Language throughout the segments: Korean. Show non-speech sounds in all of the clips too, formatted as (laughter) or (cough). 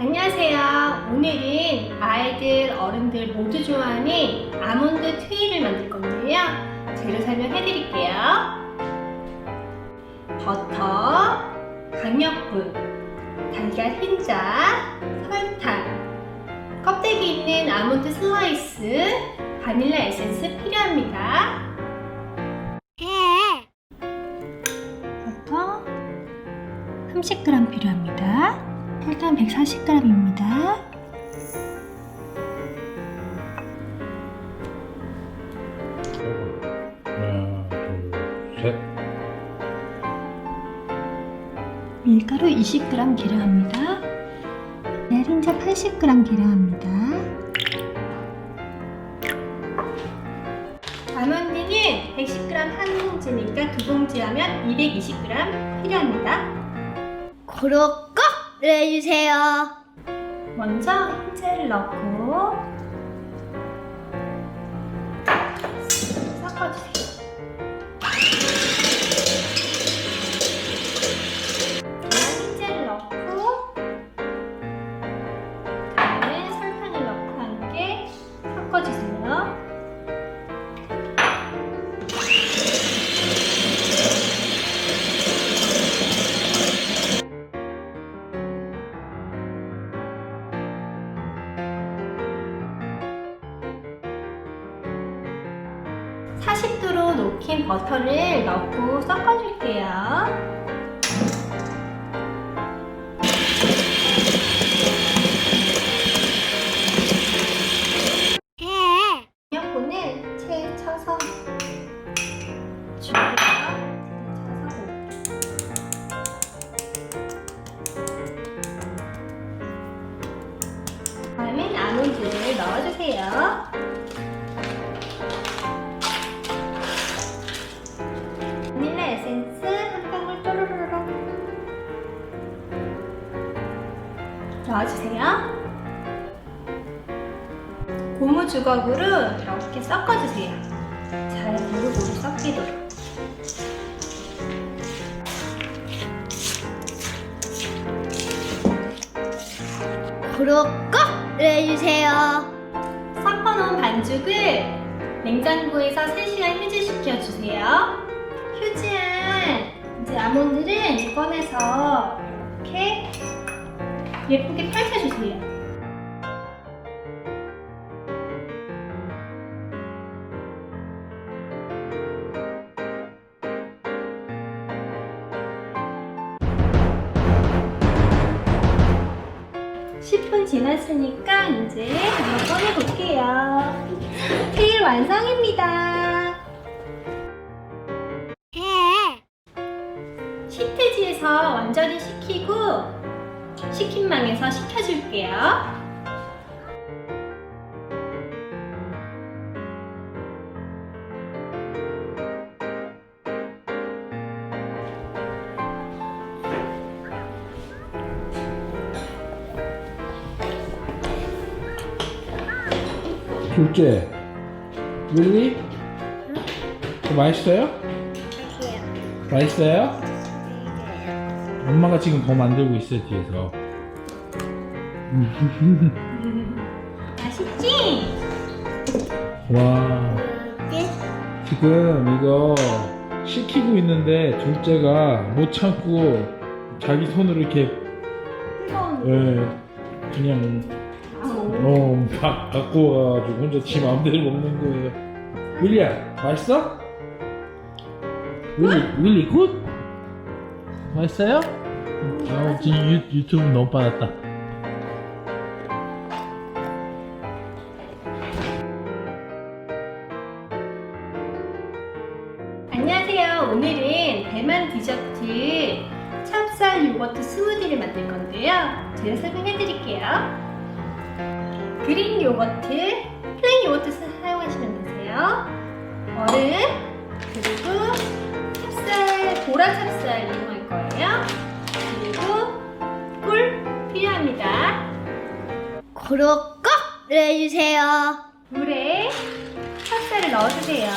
안녕하세요. 오늘은 아이들, 어른들 모두 좋아하는 아몬드 트위를 만들 건데요. 재료 설명해 드릴게요. 버터, 강력분, 달걀 흰자, 설탕, 껍데기 있는 아몬드 슬라이스, 바닐라 에센스 필요합니다. 버터 30g 필요합니다. 설탕 140g입니다. 하나, 둘, 셋. 밀가루 20g 계량합니다. 내린자 80g 계량합니다. 아몬드는 110g 한 봉지니까 두 봉지 하면 220g 필요합니다. 구독 꼭 해주세요. 먼저 흰자를 넣고 고무 주걱으로 이렇게 섞어주세요. 잘 고루고루 섞이도록. 구독 꼭 해주세요. 섞어놓은 반죽을 냉장고에서 3시간 휴지시켜 주세요. 휴지한 이제 아몬드를 꺼내서 이렇게 예쁘게 펼쳐주세요. (10분) 지났으니까 이제 한번 꺼내 볼게요. 테일 완성입니다. 시트지에서 완전히 식히고 식힌망에서 식혀줄게요. 둘째. 윌리? 그거 맛있어요? 맛있어요? 엄마가 지금 더 만들고 있어 뒤에서. (laughs) 맛있지? 와. 지금 이거 식히고 있는데 둘째가 못 참고 자기 손으로 이렇게 예, 그냥 아, 어, 가, 갖고 와가지고 혼자 지 마음대로 먹는 거예요. 윌리야, 맛있어? 윌리, 윌리 굿? 맛있어요? 아, 지금 유, 유튜브 너무 빠졌다. 안녕하세요. 오늘은 대만 디저트 찹쌀 요거트 스무디를 만들 건데요. 제가 설명해 드릴게요. 그린 요거트, 플레인 요거트 사용하시면 되세요. 얼음, 그리고 찹쌀, 보라 찹쌀 이용할 거예요. 그리고 꿀 필요합니다. 구독 꼭 해주세요. 물에 찹쌀을 넣어주세요.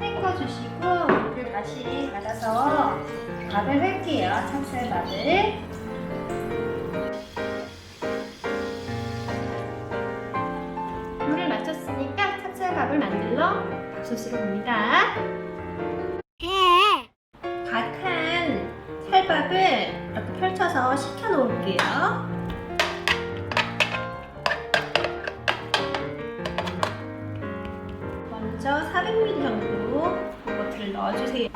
헹궈주시고 물을 다시 받아서 밥을 할게요. 찹쌀밥을. 옵니다. 해. 각한 찰밥을 이렇게 펼쳐서 식혀 놓을게요. 먼저 400ml 정도 요거트를 넣어주세요.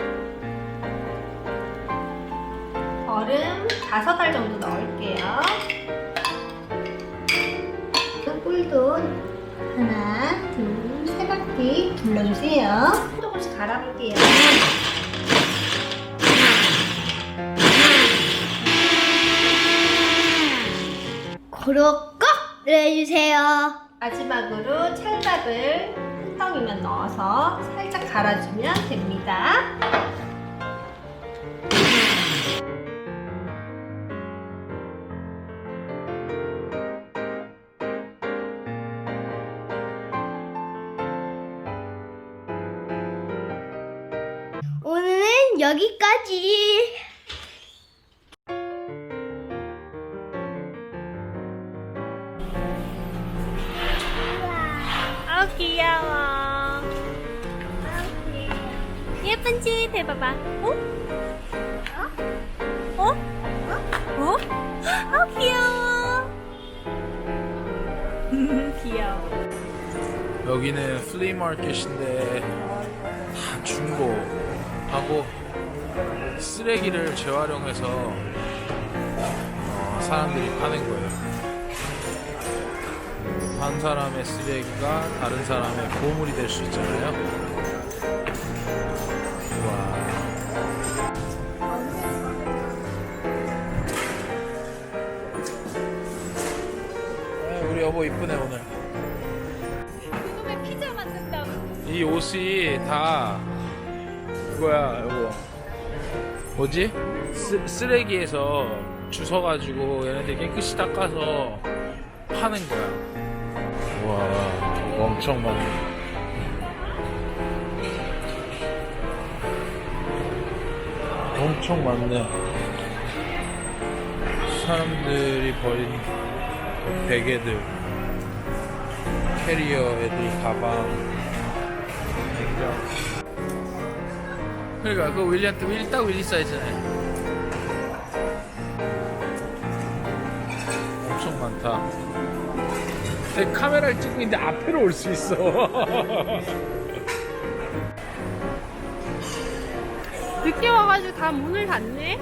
얼음 5알 정도 넣을게요. 세 바퀴 둘러주세요. 조금씩 갈아볼게요. 구독 꼭 눌러주세요. 마지막으로 찰밥을 한 덩이만 넣어서 살짝 갈아주면 됩니다. 오늘은 여기까지. 아 귀여워. 예쁜 짓 해봐봐. 어? 어? 어? 아 귀여워. (laughs) 귀여워. 여기는 플리마켓인데 다 중고하고 쓰레기를 재활용해서 어, 사람들이 파는 거예요. 한 사람의 쓰레기가 다른 사람의 보물이 될 수 있잖아요. 와. 아, 우리 여보 이쁘네 오늘. 그놈의 피자 만든다고. 이 옷이 다 그거야 이거 뭐지? 쓰, 쓰레기에서 주워가지고 얘네들 깨끗이 닦아서 파는 거야. 와 이거 엄청 많네. 엄청 많네. 사람들이 버린 그 베개들 캐리어 애들 가방 냉장. 그러니까 그 윌리한테 윌, 딱 윌리 사이즈네. 엄청 많다. 근데 카메라를 찍고 있는데 앞에로 올 수 있어. 늦게 와가지고 다 문을 닫네.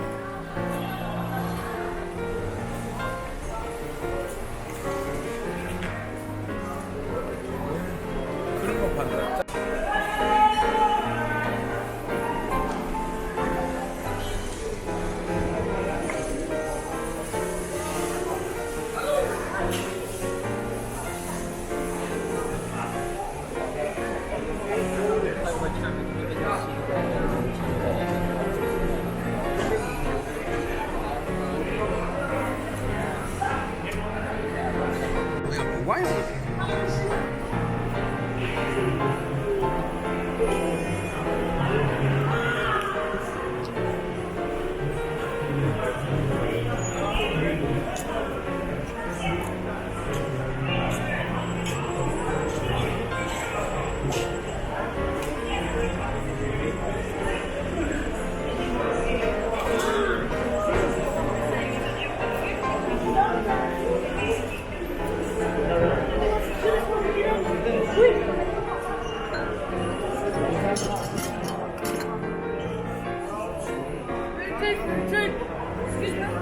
take, take, excuse me.